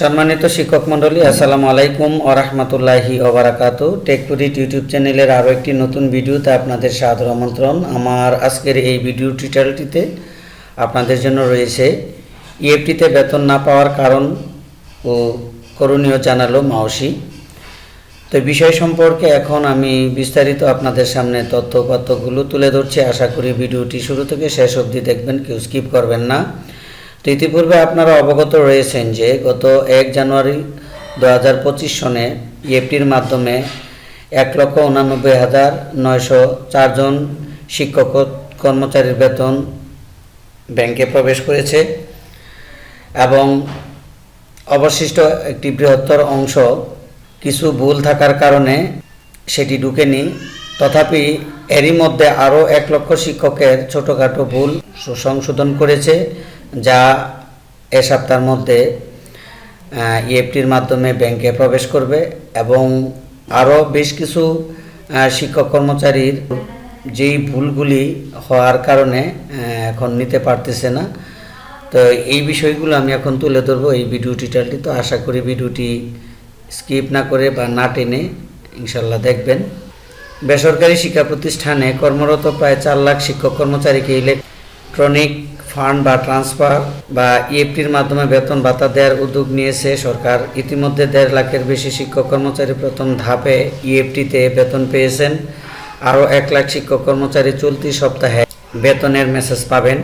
সম্মানিত শিক্ষক মণ্ডলী, আসসালামু আলাইকুম ও রহমতুল্লাহি ওবরাকাত টেকপুরিট ইউটিউব চ্যানেলের আরও একটি নতুন ভিডিওতে আপনাদের সাদর আমন্ত্রণ। আমার আজকের এই ভিডিও টিউটোরিয়ালটিতে আপনাদের জন্য রয়েছে ইএফটিতে বেতন না পাওয়ার কারণ ও করণীয় জানালো মাওসি তো বিষয় সম্পর্কে এখন আমি বিস্তারিত আপনাদের সামনে তথ্যপাত্রগুলো তুলে ধরছি। আশা করি ভিডিওটি শুরু থেকে শেষ অবধি দেখবেন, কেউ স্কিপ করবেন না। ইতিপূর্বে আপনারা অবগত রয়েছেন যে গত এক জানুয়ারি দু হাজার পঁচিশ সনে ইএফটির মাধ্যমে এক লক্ষ উনানব্বই হাজার নয়শো চারজন শিক্ষক কর্মচারীর বেতন ব্যাংকে প্রবেশ করেছে এবং অবশিষ্ট একটি বৃহত্তর অংশ কিছু ভুল থাকার কারণে সেটি ঢুকেনি। তথাপি এরই মধ্যে আরও এক লক্ষ শিক্ষকের ছোটোখাটো ভুল সংশোধন করেছে। যা এ সপ্তাহের মধ্যে ইএফটির মাধ্যমে ব্যাংকে প্রবেশ করবে এবং আরও বেশ কিছু শিক্ষক কর্মচারীর যেই ভুলগুলি হওয়ার কারণে এখন নিতে পারতেছে না। তো এই বিষয়গুলো আমি এখন তুলে ধরবো এই ভিডিও টিটালটি তো আশা করি ভিডিওটি স্কিপ না করে বা না টেনে ইনশাল্লাহ দেখবেন। বেসরকারি শিক্ষা প্রতিষ্ঠানে কর্মরত প্রায় চার লাখ শিক্ষক কর্মচারীকে ইলেকট্রনিক ফান্ড বা ট্রান্সফার বা ইএফটির মাধ্যমে বেতন ভাতা দেওয়ার উদ্যোগ নিয়েছে সরকার। ইতিমধ্যে দেড় লাখের বেশি শিক্ষক কর্মচারী প্রথম ধাপে ইএফটিতে বেতন পেয়েছেন। আরও এক লাখ শিক্ষক কর্মচারী চলতি সপ্তাহে বেতনের মেসেজ পাবেন।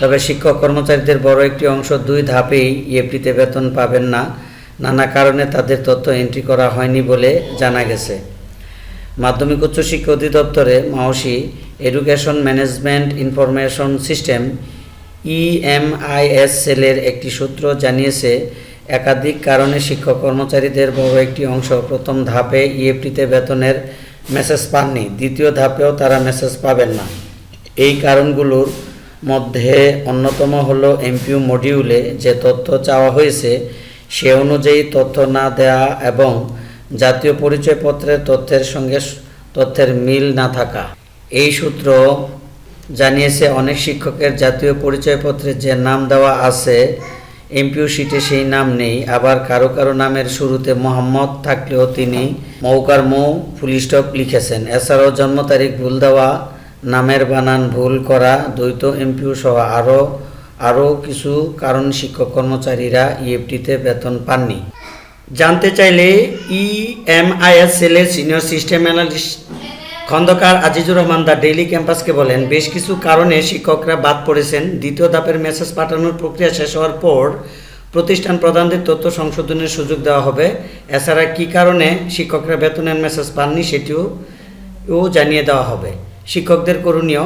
তবে শিক্ষক কর্মচারীদের বড় একটি অংশ দুই ধাপেই ইএফটিতে বেতন পাবেন না। নানা কারণে তাদের তথ্য এন্ট্রি করা হয়নি বলে জানা গেছে। মাধ্যমিক উচ্চ শিক্ষা অধিদপ্তরে মাওসি education management information system E EMIS সেলের একটি সূত্র জানিয়েছে, একাধিক কারণে শিক্ষক কর্মচারীদের বড় একটি অংশ প্রথম ধাপে ইএফটিতে বেতনের মেসেজ পাননি, দ্বিতীয় ধাপেও তারা মেসেজ পাবেন না। এই কারণগুলোর মধ্যে অন্যতম হল এমপিউ মডিউলে যে তথ্য চাওয়া হয়েছে, সে অনুযায়ী তথ্য না দেওয়া এবং জাতীয় পরিচয়পত্রের তথ্যের সঙ্গে তথ্যের মিল না থাকা। এই সূত্র জানিয়েছে অনেক শিক্ষকের জাতীয় পরিচয়পত্রে যে নাম দেওয়া আছে এমপিউ শিটে সেই নাম নেই। আবার কারও কারও নামের শুরুতে মোহাম্মদ থাকলেও তিনি মৌকার মৌ ফুলিস্টপ লিখেছেন। এছাড়াও জন্ম তারিখ ভুল দেওয়া, নামের বানান ভুল করা, দ্বৈত এমপিউ সহ আরও আরও কিছু কারণ শিক্ষক কর্মচারীরা ইএফটিতে বেতন পাননি। জানতে চাইলে ইএমআইএস সেলের senior system analyst Khondaker Azizur Rahman the daily ক্যাম্পাসকে বলেন, বেশ কিছু কারণে শিক্ষকরা বাদ পড়েছেন। দ্বিতীয় ধাপের মেসেজ পাঠানোর প্রক্রিয়া শেষ হওয়ার পর প্রতিষ্ঠান প্রধানদের তথ্য সংশোধনের সুযোগ দেওয়া হবে। এছাড়া কী কারণে শিক্ষকরা বেতনের মেসেজ পাননি সেটিও ও জানিয়ে দেওয়া হবে। শিক্ষকদের করণীয়,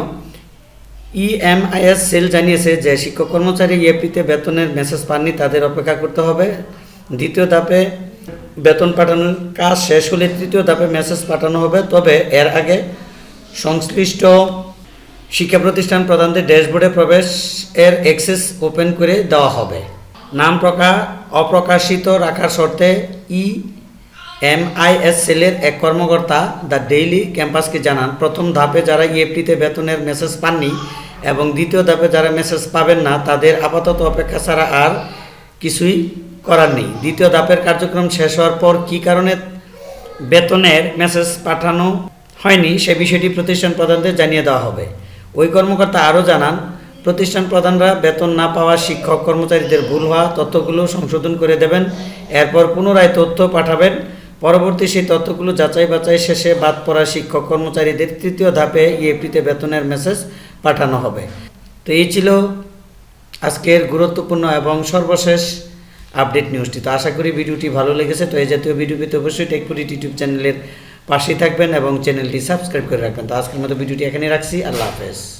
ইএমআইএস সেল জানিয়েছে যে শিক্ষক কর্মচারী ইএপিতে বেতনের মেসেজ পাননি, তাদের অপেক্ষা করতে হবে। দ্বিতীয় ধাপে বেতন পাঠানোর কাজ শেষ হলে তৃতীয় ধাপে মেসেজ পাঠানো হবে। তবে এর আগে সংশ্লিষ্ট শিক্ষা প্রতিষ্ঠান প্রধানদের ড্যাশবোর্ডে প্রবেশ, এর অ্যাক্সেস ওপেন করে দেওয়া হবে। নাম প্রকাশ অপ্রকাশিত রাখার শর্তে ই এমআইএস সেলের এক কর্মকর্তা দ্য ডেইলি ক্যাম্পাসকে জানান, প্রথম ধাপে যারা ইএফটিতে বেতনের মেসেজ পাননি এবং দ্বিতীয় ধাপে যারা মেসেজ পাবেন না, তাদের আপাতত অপেক্ষা ছাড়া আর কিছুই করার নেই। দ্বিতীয় ধাপের কার্যক্রম শেষ হওয়ার পর কী কারণে বেতনের মেসেজ পাঠানো হয়নি, সে বিষয়টি প্রতিষ্ঠান প্রধানদের জানিয়ে দেওয়া হবে। ওই কর্মকর্তা আরও জানান, প্রতিষ্ঠান প্রধানরা বেতন না পাওয়া শিক্ষক কর্মচারীদের ভুল হওয়া তথ্যগুলো সংশোধন করে দেবেন, এরপর পুনরায় তথ্য পাঠাবেন। পরবর্তী সেই তথ্যগুলো যাচাই বাছাই শেষে বাদ পড়া শিক্ষক কর্মচারীদের তৃতীয় ধাপে ইএপিতে বেতনের মেসেজ পাঠানো হবে। তো এই ছিল আজকের গুরুত্বপূর্ণ এবং সর্বশেষ আপডেট নিউজটি। তো আশা করি ভিডিওটি ভালো লেগেছে। তো এই জাতীয় ভিডিও পেতে অবশ্যই টেকপুরি ইউটিউব চ্যানেলের পাশেই থাকবেন এবং চ্যানেলটি সাবস্ক্রাইব করে রাখবেন। তো আজকের মতো ভিডিওটি এখানে রাখছি। আল্লাহ হাফেজ।